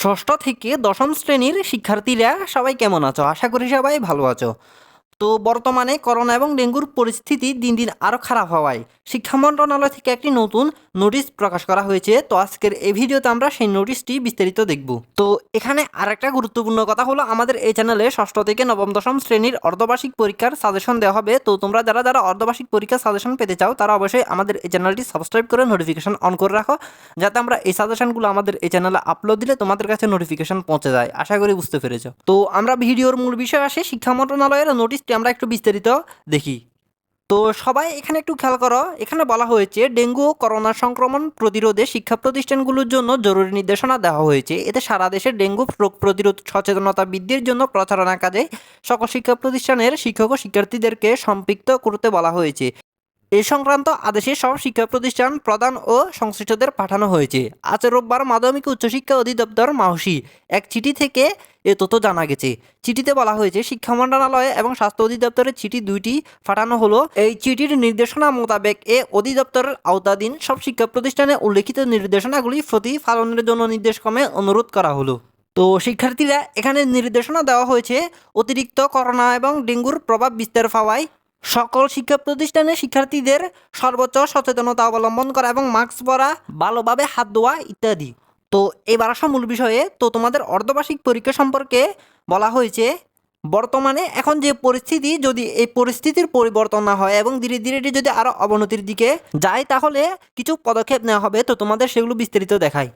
ষষ্ঠ থেকে দশম শ্রেণির শিক্ষার্থীরা সবাই কেমন আছো? আশা করি সবাই ভালো আছো। তো বর্তমানে করোনা এবং ডেঙ্গুর পরিস্থিতি দিন দিন আরও খারাপ হওয়ায় শিক্ষা মন্ত্রণালয় থেকে একটি নতুন নোটিশ প্রকাশ করা হয়েছে। তো আজকের এই ভিডিওতে আমরা সেই নোটিশটি বিস্তারিত দেখব। তো এখানে আরেকটা গুরুত্বপূর্ণ কথা হলো, আমাদের এই চ্যানেলে ষষ্ঠ থেকে নবম, দশম শ্রেণির অর্ধবার্ষিক পরীক্ষার সাজেশন দেওয়া হবে। তো তোমরা যারা যারা অর্ধবার্ষিক পরীক্ষার সাজেশন পেতে চাও, তারা অবশ্যই আমাদের এই চ্যানেলটি সাবস্ক্রাইব করে নোটিফিকেশন অন করে রাখো, যাতে আমরা এই সাজেশনগুলো আমাদের এই চ্যানেলে আপলোড দিলে তোমাদের কাছে নোটিফিকেশন পৌঁছে যায়। আশা করি বুঝতে পেরেছ। তো আমরা ভিডিওর মূল বিষয় আসে, শিক্ষা মন্ত্রণালয়ের নোটিশটি আমরা একটু বিস্তারিত দেখি। তো সবাই এখানে একটু খেয়াল করো, এখানে বলা হয়েছে ডেঙ্গু ও করোনা সংক্রমণ প্রতিরোধে শিক্ষা প্রতিষ্ঠানগুলোর জন্য জরুরি নির্দেশনা দেওয়া হয়েছে। এতে সারা দেশে ডেঙ্গু রোগ প্রতিরোধ সচেতনতা বৃদ্ধির জন্য প্রচারণা কাজে সকল শিক্ষা প্রতিষ্ঠানের শিক্ষক ও শিক্ষার্থীদেরকে সম্পৃক্ত করতে বলা হয়েছে। এ সংক্রান্ত আদেশে সব শিক্ষা প্রতিষ্ঠান প্রধান ও সংশ্লিষ্টদের পাঠানো হয়েছে। আজ রোববার মাধ্যমিক উচ্চশিক্ষা অধিদপ্তর মাহসি এক চিঠি থেকে এ তথ্য জানা গেছে। চিঠিতে বলা হয়েছে, শিক্ষা মন্ত্রণালয় এবং স্বাস্থ্য অধিদপ্তরের চিঠি দুইটি পাঠানো হলো। এই চিঠির নির্দেশনা মোতাবেক এ অধিদপ্তরের আওতাধীন সব শিক্ষা প্রতিষ্ঠানে উল্লেখিত নির্দেশনাগুলি প্রতিপালনের জন্য নির্দেশক্রমে অনুরোধ করা হলো। তো শিক্ষার্থীরা এখানে নির্দেশনা দেওয়া হয়েছে, অতিরিক্ত করোনা এবং ডেঙ্গুর প্রভাব বিস্তার পাওয়ায় সকল শিক্ষা প্রতিষ্ঠানে শিক্ষার্থীদের সর্বোচ্চ সচেতনতা অবলম্বন করা এবং মাস্ক পরা ভালোভাবে হাত ধোয়া ইত্যাদি। তো এবার আসা মূল বিষয়ে। তো তোমাদের অর্ধবার্ষিক পরীক্ষা সম্পর্কে বলা হয়েছে, বর্তমানে এখন যে পরিস্থিতি, যদি এই পরিস্থিতির পরিবর্তন না হয় এবং ধীরে ধীরে এটি যদি আরও অবনতির দিকে যায়, তাহলে কিছু পদক্ষেপ নেওয়া হবে। তো তোমাদের সেগুলো বিস্তারিত দেখায়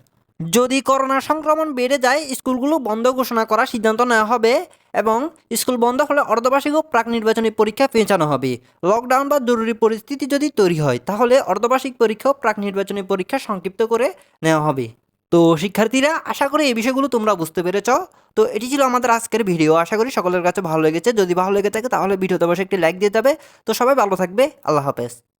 যদি করোনা সংক্রমণ বেড়ে যায়, স্কুলগুলো বন্ধ ঘোষণা করার সিদ্ধান্ত নেওয়া হবে এবং স্কুল বন্ধ হলে অর্ধবার্ষিক প্রাক নির্বাচনী পরীক্ষা পেঁচানো হবে। লকডাউন বা জরুরি পরিস্থিতি যদি তৈরি হয়, তাহলে অর্ধবার্ষিক পরীক্ষা প্রাক নির্বাচনী পরীক্ষা সংক্ষিপ্ত করে নেওয়া হবে। তো শিক্ষার্থীরা, আশা করি এই বিষয়গুলো তোমরা বুঝতে পেরেছ। তো এটি ছিল আমাদের আজকের ভিডিও। আশা করি সকলের কাছে ভালো লেগেছে। যদি ভালো লেগে থাকে, তাহলে ভিডিওতে অবশ্যই একটি লাইক দিয়ে যাবে। তো সবাই ভালো থাকবে। আল্লাহ হাফেজ।